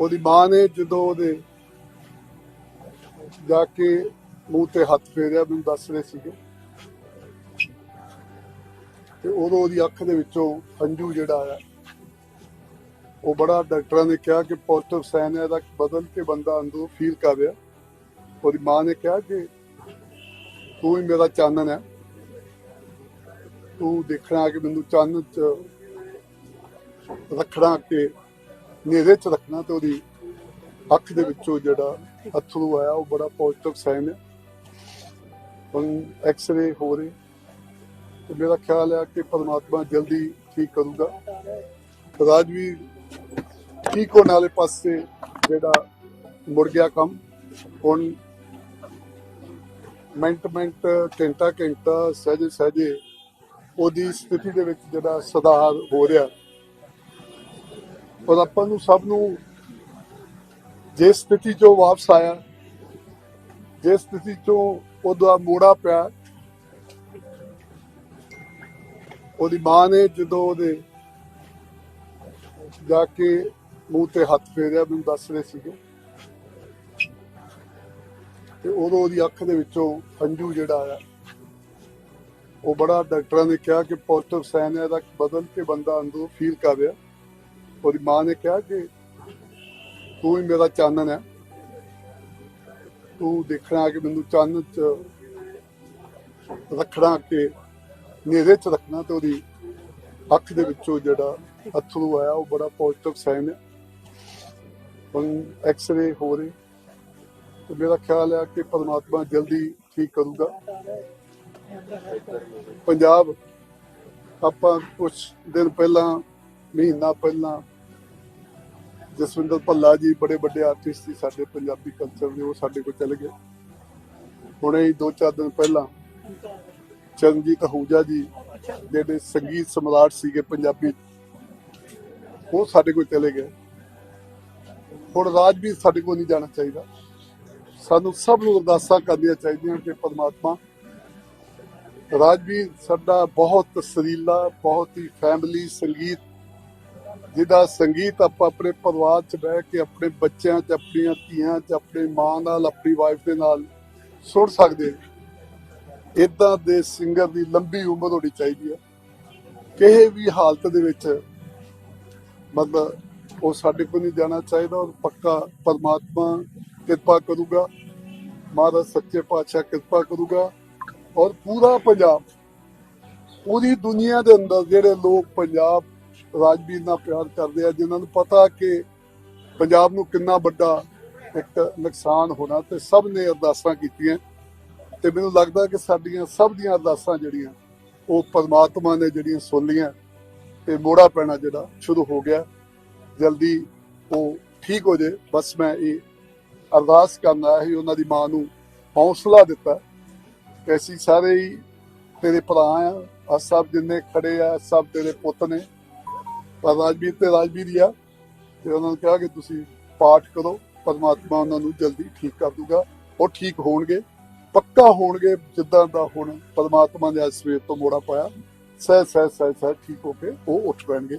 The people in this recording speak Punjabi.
ਉਹਦੀ ਮਾਂ ਨੇ ਜਦੋਂ ਉਹਦੇ ਜਾ ਕੇ ਮੂੰਹ ਤੇ ਹੱਥ ਫੇਰਿਆ, ਮੈਨੂੰ ਦੱਸ ਰਹੇ ਸੀਗੇ। ਤੇ ਉਦੋਂ ਉਹਦੀ ਅੱਖ ਦੇ ਵਿੱਚੋਂ ਹੰਝੂ ਜਿਹੜਾ ਆਇਆ। ਉਹ ਬੜਾ ਡਾਕਟਰਾਂ ਨੇ ਕਿਹਾ ਕਿ ਪੋਜ਼ਿਟਿਵ ਸਾਈਨ ਹੈ, ਇਹਦਾ ਬਦਲ ਕੇ ਬੰਦਾ ਅੰਦਰੋਂ ਫੀਲ ਕਰ ਰਿਹਾ। ਉਹਦੀ ਮਾਂ ਨੇ ਕਿਹਾ ਕਿ ਤੂੰ ਹੀ ਮੇਰਾ ਚਾਨਣ ਹੈ। ਤੂੰ ਦੇਖਣਾ ਕਿ ਮੈਨੂੰ ਚਾਨਣ ਚ ਰੱਖਣਾ ਕਿ ਨੇਰੇ ਚ ਰੱਖਣਾ ਤੇ ਉਹਦੀ ਅੱਖ ਦੇ ਵਿੱਚੋਂ ਜਿਹੜਾ ਅਥਰੂ ਆਇਆ, ਉਹ ਬੜਾ ਪੋਜ਼ਿਟਿਵ ਸਾਈਨ ਹੈ। ਹੁਣ ਐਕਸ-ਰੇ ਹੋ ਰਹੇ ਤੇ ਮੇਰਾ ਖਿਆਲ ਹੈ ਕਿ ਪਰਮਾਤਮਾ ਜਲਦੀ ਠੀਕ ਕਰੂਗਾ। ਰਾਜਵੀਰ, ਠੀਕ ਹੋਣ ਵਾਲੇ ਪਾਸੇ ਜਿਹੜਾ ਮੁੜ ਗਿਆ ਕੰਮ, ਹੁਣ ਮਿੰਟ ਮਿੰਟ, ਘੰਟਾ ਘੰਟਾ, ਸਹਿਜੇ ਸਹਿਜੇ ਉਹਦੀ ਸਥਿਤੀ ਦੇ ਵਿੱਚ ਜਿਹੜਾ ਸੁਧਾਰ ਹੋ ਰਿਹਾ। ਔਰ ਆਪਾਂ ਨੂੰ ਸਭ ਨੂੰ ਜੇ ਸਥਿਤੀ ਚੋਂ ਵਾਪਸ ਆਇਆ, ਜੇ ਸਥਿਤੀ ਚੋਂ ਉਹਦਾ ਮੋੜਾ ਪਿਆ, ਉਹਦੀ ਮਾਂ ਨੇ ਜਦੋਂ ਉਹਦੇ ਜਾ ਕੇ ਮੂੰਹ ਤੇ ਹੱਥ ਫੇਰਿਆ, ਮੈਨੂੰ ਦੱਸ ਰਹੇ ਸੀਗੇ। ਤੇ ਉਦੋਂ ਉਹਦੀ ਅੱਖ ਦੇ ਵਿੱਚੋਂ ਹੰਝੂ ਜਿਹੜਾ ਆਇਆ। ਉਹ ਬੜਾ ਡਾਕਟਰਾਂ ਨੇ ਕਿਹਾ ਕਿ ਪੋਜ਼ਿਟਿਵ ਸਾਈਨ ਹੈ, ਇਹਦਾ ਬਦਲ ਕੇ ਬੰਦਾ ਅੰਦਰੋਂ ਫੀਲ ਕਰ ਰਿਹਾ। ਉਹਦੀ ਮਾਂ ਨੇ ਕਿਹਾ ਕਿ ਤੂੰ ਹੀ ਮੇਰਾ ਚਾਨਣ ਹੈ ਤੂੰ ਦੇਖਣਾ ਕਿ ਮੈਨੂੰ ਚਾਨਣ ਚ ਰੱਖਣਾ ਕਿ ਨੇਰੇ ਚ ਰੱਖਣਾ ਤੇ ਉਹਦੀ ਅੱਖ ਦੇ ਵਿੱਚੋਂ ਜਿਹੜਾ ਅਥਰੂ ਆਇਆ ਉਹ ਬੜਾ ਪੋਜ਼ਿਟਿਵ ਸਾਈਨ ਹੈ ਹੁਣ ਐਕਸ-ਰੇ ਹੋ ਰਹੇ ਤੇ ਮੇਰਾ ਖਿਆਲ ਹੈ ਕਿ ਪਰਮਾਤਮਾ ਜਲਦੀ ਠੀਕ ਕਰੂਗਾ ਪੰਜਾਬ ਆਪਾਂ ਕੁਝ ਦਿਨ ਪਹਿਲਾਂ ਮਹੀਨਾ ਪਹਿਲਾਂ ਜਸਵਿੰਦਰ ਭੱਲਾ ਜੀ ਬੜੇ ਵੱਡੇ ਆਰਟਿਸਟ ਸੀ, ਸਾਡੇ ਪੰਜਾਬੀ ਕਲਚਰ ਦੇ, ਉਹ ਸਾਡੇ ਕੋਲ ਚਲੇ ਗਏ। ਹੁਣੇ ਹੀ ਦੋ ਚਾਰ ਦਿਨ ਪਹਿਲਾਂ ਚਰਨਜੀਤ ਅਹੂਜਾ ਜੀ ਜਿਹੜੇ ਸੰਗੀਤ ਸਮਰਾਟ ਸੀਗੇ ਪੰਜਾਬੀ, ਉਹ ਸਾਡੇ ਕੋਲ ਚਲੇ ਗਏ। ਹੁਣ ਰਾਜਵੀਰ ਸਾਡੇ ਕੋਲ ਨਹੀਂ ਜਾਣਾ ਚਾਹੀਦਾ। ਸਾਨੂੰ ਸਭ ਨੂੰ ਅਰਦਾਸਾਂ ਕਰਨੀਆਂ ਚਾਹੀਦੀਆਂ ਕਿ ਪਰਮਾਤਮਾ ਰਾਜਵੀਰ ਸਾਡਾ ਬਹੁਤ ਸਰੀਲਾ, ਬਹੁਤ ਹੀ ਫੈਮਿਲੀ ਸੰਗੀਤ ਜਿਹਦਾ ਸੰਗੀਤ ਆਪਾਂ ਆਪਣੇ ਪਰਿਵਾਰ 'ਚ ਬਹਿ ਕੇ ਆਪਣੇ ਬੱਚਿਆਂ 'ਚ, ਆਪਣੀਆਂ ਧੀਆਂ 'ਚ, ਆਪਣੀ ਮਾਂ ਨਾਲ, ਆਪਣੀ ਵਾਈਫ ਦੇ ਨਾਲ ਸੁਣ ਸਕਦੇ ਇਦਾਂ ਦੇ ਸਿੰਗਰ ਦੀ ਲੰਬੀ ਉਮਰ ਹੋਣੀ ਚਾਹੀਦੀ ਹੈ। ਕਿਸੇ ਵੀ ਹਾਲਤ ਦੇ ਵਿੱਚ ਮਤਲਬ ਉਹ ਸਾਡੇ ਕੋਲ ਨਹੀਂ ਜਾਣਾ ਚਾਹੀਦਾ ਔਰ ਪੱਕਾ ਪਰਮਾਤਮਾ ਕਿਰਪਾ ਕਰੂਗਾ। ਮਹਾਰਾਜ ਸੱਚੇ ਪਾਤਸ਼ਾਹ ਕਿਰਪਾ ਕਰੂਗਾ ਔਰ ਪੂਰਾ ਪੰਜਾਬ, ਪੂਰੀ ਦੁਨੀਆ ਦੇ ਅੰਦਰ ਜਿਹੜੇ ਲੋਕ ਪੰਜਾਬ ਰਾਜਵੀਰ ਨਾਲ ਪਿਆਰ ਕਰਦੇ ਆ, ਜਿਨ੍ਹਾਂ ਨੂੰ ਪਤਾ ਕਿ ਪੰਜਾਬ ਨੂੰ ਕਿੰਨਾ ਵੱਡਾ ਇੱਕ ਨੁਕਸਾਨ ਹੋਣਾ ਤੇ ਸਭ ਨੇ ਅਰਦਾਸਾਂ ਕੀਤੀਆਂ। ਤੇ ਮੈਨੂੰ ਲੱਗਦਾ ਕਿ ਸਾਡੀਆਂ ਸਭ ਦੀਆਂ ਅਰਦਾਸਾਂ ਜਿਹੜੀਆਂ, ਉਹ ਪਰਮਾਤਮਾ ਨੇ ਜਿਹੜੀਆਂ ਸੁਣ ਲੀਆਂ ਤੇ ਮੋੜਾ ਪੈਣਾ ਜਿਹੜਾ ਸ਼ੁਰੂ ਹੋ ਗਿਆ। ਜਲਦੀ ਉਹ ਠੀਕ ਹੋ ਜੇ। ਬਸ ਮੈਂ ਇਹ ਅਰਦਾਸ ਕਰਨਾ ਹੈ ਉਹਨਾਂ ਦੀ ਮਾਂ ਨੂੰ ਹੌਸਲਾ ਦਿੱਤਾ। ਕਿ ਅਸੀਂ ਸਾਰੇ ਹੀ ਤੇਰੇ ਭਰਾ ਆ। ਆ ਸਭ ਜਿੰਨੇ ਖੜੇ ਆ, ਸਭ ਤੇਰੇ ਪੁੱਤ ਨੇ। ਪਰ ਰਾਜਵੀਰ ਤੇ ਰਾਜਵੀਰ ਹੀ ਆ। ਤੇ ਉਹਨਾਂ ਨੂੰ ਕਿਹਾ ਕਿ ਤੁਸੀਂ ਪਾਠ ਕਰੋ, ਪਰਮਾਤਮਾ ਉਹਨਾਂ ਨੂੰ ਜਲਦੀ ਠੀਕ ਕਰ ਦੂਗਾ। ਉਹ ਠੀਕ ਹੋਣਗੇ, ਪੱਕਾ ਹੋਣਗੇ ਜਿੱਦਾਂ ਦਾ ਹੁਣ ਪਰਮਾਤਮਾ ਨੇ ਅੱਜ ਸਵੇਰ ਤੋਂ ਮੋੜਾ ਪਾਇਆ। ਸਹਿ ਸਹਿ ਸਹਿ ਸਹਿ ਠੀਕ ਹੋ ਕੇ ਉਹ ਉੱਠ ਪੈਣਗੇ।